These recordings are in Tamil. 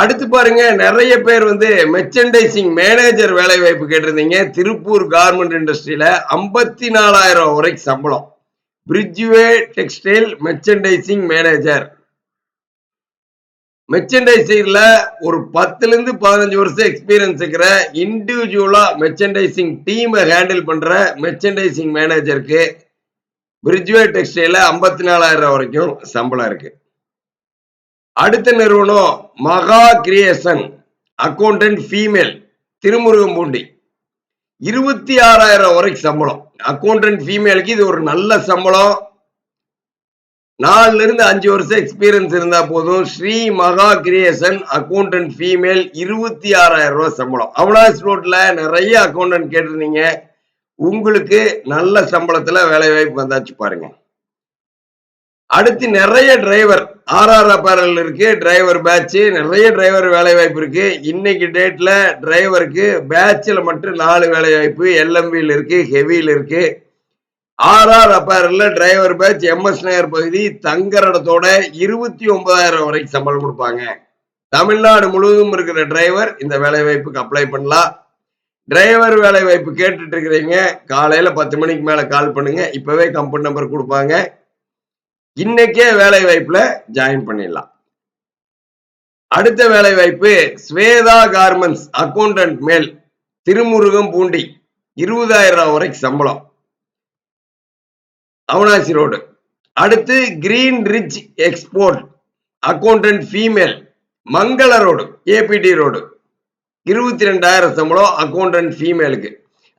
அடுத்து பாருங்க நிறைய பேர் வந்து மெர்ச்சன்டைசிங் மேனேஜர் வேலை வாய்ப்பு கேட்டிருந்தீங்க. திருப்பூர் கார்மெண்ட் இண்டஸ்ட்ரியில ஐம்பத்தி நாலாயிரம் வரைக்கும் சம்பளம். பிரிட்ஜ்வே டெக்ஸ்டைல் மெர்ச்சன்டைசிங் மேனேஜர் மெர்ச்சன்டைசிங்ல ஒரு பத்துல இருந்து பதினஞ்சு வருஷம் எக்ஸ்பீரியன்ஸ் இருக்கிற இண்டிவிஜுவலா மெர்ச்சன்டைசிங் டீமை ஹேண்டில் பண்ற மெர்ச்சன்டைசிங் மேனேஜருக்கு பிரிட்ஜ்வே டெக்ஸ்டைல ஐம்பத்தி நாலாயிரம் வரைக்கும் சம்பளம் இருக்கு. அடுத்த நிறுவனம் மகா கிரியேசன் அக்கௌண்டன்ட் ஃபீமேல் திருமுருகம்பூண்டி இருபத்தி ஆறாயிரம் வரைக்கும் சம்பளம். அக்கௌண்டன்ட் ஃபீமேலுக்கு இது ஒரு நல்ல சம்பளம். நாலுல இருந்து அஞ்சு வருஷம் எக்ஸ்பீரியன்ஸ் இருந்தா போதும். ஸ்ரீ மகா கிரியேஷன் அக்கௌண்டன்ட் ஃபீமேல் இருபத்தி ஆறாயிரம் ரூபாய் சம்பளம். அவனாஸ் ரோட்ல நிறைய அக்கௌண்டன்ட் கேட்டிருந்தீங்க. உங்களுக்கு நல்ல சம்பளத்துல வேலை வாய்ப்பு வந்தாச்சு பாருங்க. அடுத்து நிறைய டிரைவர் ஆர்ஆர் அப்பேரல் இருக்கு டிரைவர் பேட்ச் நிறைய டிரைவர் வேலை வாய்ப்பு இருக்கு. இன்னைக்கு டேட்ல டிரைவருக்கு பேட்சில் மட்டும் நாலு வேலை வாய்ப்பு எல்எம்பியில் இருக்கு ஹெவியில் இருக்கு. ஆர்ஆர் அப்பாரல்ல டிரைவர் பேட்ச் எம்எஸ் நகர் பகுதி தங்குற இடத்தோட இருபத்தி ஒன்பதாயிரம் வரைக்கும் சம்பளம் கொடுப்பாங்க. தமிழ்நாடு முழுவதும் இருக்கிற டிரைவர் இந்த வேலை வாய்ப்புக்கு அப்ளை பண்ணலாம். டிரைவர் வேலை வாய்ப்பு கேட்டுட்டு இருக்கிறீங்க காலையில பத்து மணிக்கு மேல கால் பண்ணுங்க இப்பவே கம்பெனி நம்பர் கொடுப்பாங்க. இன்னைக்கே வேலை வாய்ப்புல ஜாயின் பண்ணிடலாம். அடுத்த வேலை வாய்ப்பு ஸ்வேதா கார்மெண்ட்ஸ் அக்கௌண்டன்ட் மேல் திருமுருகம் பூண்டி இருபதாயிரம் வரைக்கும் சம்பளம். அவனாசி ரோடு. அடுத்து green rich export accountant female Mangala road ABT road. இருபத்தி ரெண்டாயிரம் சம்பளம் அக்கௌண்டன்ட் ஃபீமேலுக்கு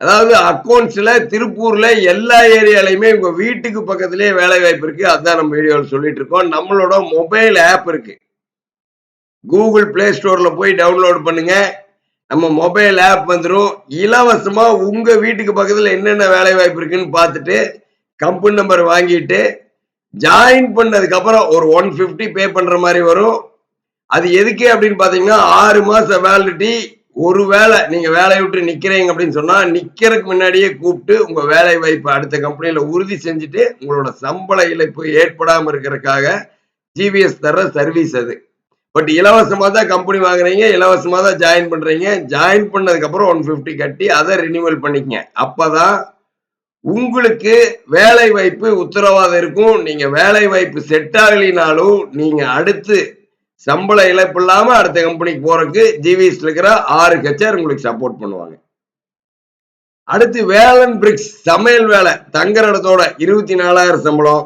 அதாவது அக்கௌண்ட்ஸ்ல திருப்பூர்ல எல்லா ஏரியாலையுமே உங்க வீட்டுக்கு பக்கத்துலயே வேலை வாய்ப்பு இருக்கு. அதான் நம்ம வீடியோவில் சொல்லிட்டு இருக்கோம் நம்மளோட மொபைல் ஆப் இருக்கு. கூகுள் பிளே ஸ்டோர்ல போய் டவுன்லோட் பண்ணுங்க. நம்ம மொபைல் ஆப் வந்துடும் இலவசமா உங்க வீட்டுக்கு பக்கத்துல என்னென்ன வேலை வாய்ப்பு இருக்குன்னு பார்த்துட்டு கம்பெனி நம்பர் வாங்கிட்டு ஜாயின் பண்ணதுக்கு அப்புறம் ஒரு ஒன் பிப்டி பே பண்ற மாதிரி வரும். அது எதுக்கு அப்படின்னு பாத்தீங்கன்னா ஆறு மாசம் வேலிடிட்டி ஒருவேளை நீங்க வேலையை விட்டு நிக்கிறீங்க அப்படின்னு சொன்னா நிக்கிறதுக்கு முன்னாடியே கூப்பிட்டு உங்க வேலை வாய்ப்பு அடுத்த கம்பெனியில உறுதி செஞ்சுட்டு உங்களோட சம்பள இழப்பு ஏற்படாம இருக்கிறதுக்காக ஜிபிஎஸ் தர சர்வீஸ் அது. பட் இலவசமா தான் கம்பெனி வாங்குறீங்க இலவசமா தான் ஜாயின் பண்றீங்க. ஜாயின் பண்ணதுக்கு அப்புறம் ஒன் பிப்டி கட்டி அதை ரினியூவல் பண்ணிக்கங்க. அப்பதான் உங்களுக்கு வேலை வாய்ப்பு உத்தரவாதம் இருக்கும். நீங்க வேலை வாய்ப்பு செட் ஆகலினாலும் நீங்க அடுத்து சம்பள இழப்பு இல்லாம அடுத்த கம்பெனிக்கு போறதுக்கு ஜிவிஎஸ்ல இருக்கிற ஆறு கச்சர் உங்களுக்கு சப்போர்ட் பண்ணுவாங்க. அடுத்து வேலன் பிரிக்ஸ் சமையல் வேலை தங்குற இடத்தோட இருபத்தி நாலாயிரம் சம்பளம்.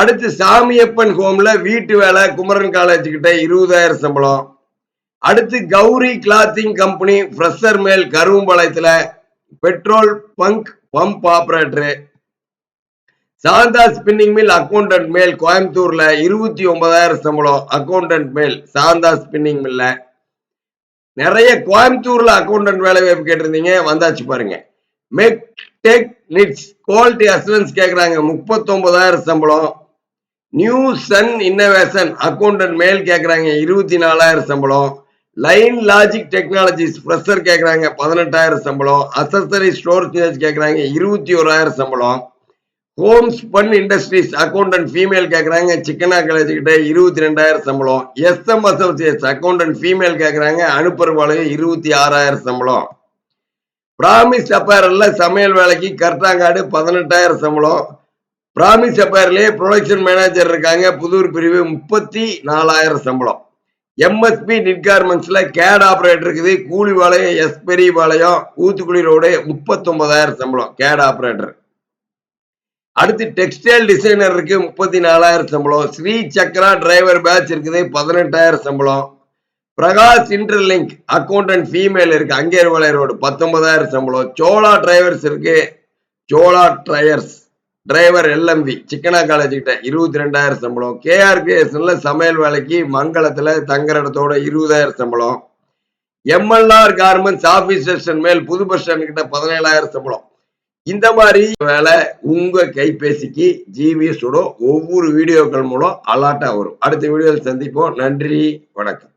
அடுத்து சாமியப்பன் ஹோம்ல வீட்டு வேலை குமரன் காலேஜ் கிட்ட இருபதாயிரம் சம்பளம். அடுத்து Gowri clothing company fresher male கருவம்பாளையத்தில் petrol bunk pump operator Shantha spinning mill accountant male கோயம்புத்தூர்ல இருபத்தி ஒன்பதாயிரம் சம்பளம் அக்கௌண்டன்ட் மேல் சாந்தா ஸ்பின்னிங் மில்ல நிறைய கோயம்புத்தூர்ல அக்கௌண்டன்ட் வேலை வாய்ப்பு கேட்டிருந்தீங்க வந்தாச்சு பாருங்க. Mech tech knits quality assurance கேட்குறாங்க முப்பத்தொன்பதாயிரம் சம்பளம். நியூ சன் இன்னோவேஷன் அக்கௌண்டன்ட் மேல் கேட்குறாங்க இருபத்தி நாலாயிரம் சம்பளம். லைன் லாஜிக் டெக்னாலஜிஸ் ஃப்ரெஷர் கேட்குறாங்க பதினெட்டாயிரம் சம்பளம். அசசரி ஸ்டோர் கேட்குறாங்க இருபத்தி ஓராயிரம் சம்பளம். Homes bun industries accountant female கேட்குறாங்க சிக்கனா காலேஜ் இருபத்தி ரெண்டாயிரம் சம்பளம் எஸ்எம் அசோசியேட்ஸ் அக்கௌண்டன்ட் ஃபீமேல் கேட்குறாங்க அனுப்புறவாளையும் இருபத்தி ஆறாயிரம் சம்பளம். பிராமிஸ் அப்பேரல்ல சமையல் வேலைக்கு கர்த்தாங்காடு பதினெட்டாயிரம் சம்பளம். பிராமிஸ் அப்பேர்லயே ப்ரொடக்ஷன் மேனேஜர் இருக்காங்க. புதூர் பிரிவு முப்பத்தி நாலாயிரம் சம்பளம் எம்எஸ்பி நிட்கார்மெண்ட்ஸில் கேட் ஆபரேட்டர் இருக்குது. கூலிபாளையம் எஸ் பெரியபாளையம் ஊத்துக்குடி ரோடு முப்பத்தொன்பதாயிரம் சம்பளம். கேட் ஆபரேட்டர் அடுத்து டெக்ஸ்டைல் டிசைனர் இருக்கு முப்பத்தி நாலாயிரம் சம்பளம். ஸ்ரீ சக்ரா டிரைவர் பேட்ச் இருக்குது பதினெட்டாயிரம் சம்பளம். பிரகாஷ் இன்டர்லிங்க் அக்கௌண்டன்ட் ஃபீமேல் இருக்கு அங்கேர்வலை ரோடு பத்தொன்பதாயிரம் சம்பளம். சோலா டிரைவர்ஸ் இருக்கு solar dryers driver LMV Chikkanna college கிட்ட இருபத்தி ரெண்டாயிரம் சம்பளம் கேஆர்கேஎஸ்ல சமையல் வேலைக்கு மங்களத்துல தங்குற இடத்தோட இருபதாயிரம் சம்பளம். எம்எல்ஆர் கார்மெண்ட்ஸ் ஆபீஸ் ஸ்டேஷன் மேல் புது பஸ் ஸ்டாண்ட் கிட்ட பதினேழாயிரம் சம்பளம். இந்த மாதிரி வேலை உங்க கைபேசிக்கு ஜிவிஎஸோட ஒவ்வொரு வீடியோக்கள் மூலம் அலாட்டா வரும். அடுத்த வீடியோவில் சந்திப்போம். நன்றி. வணக்கம்.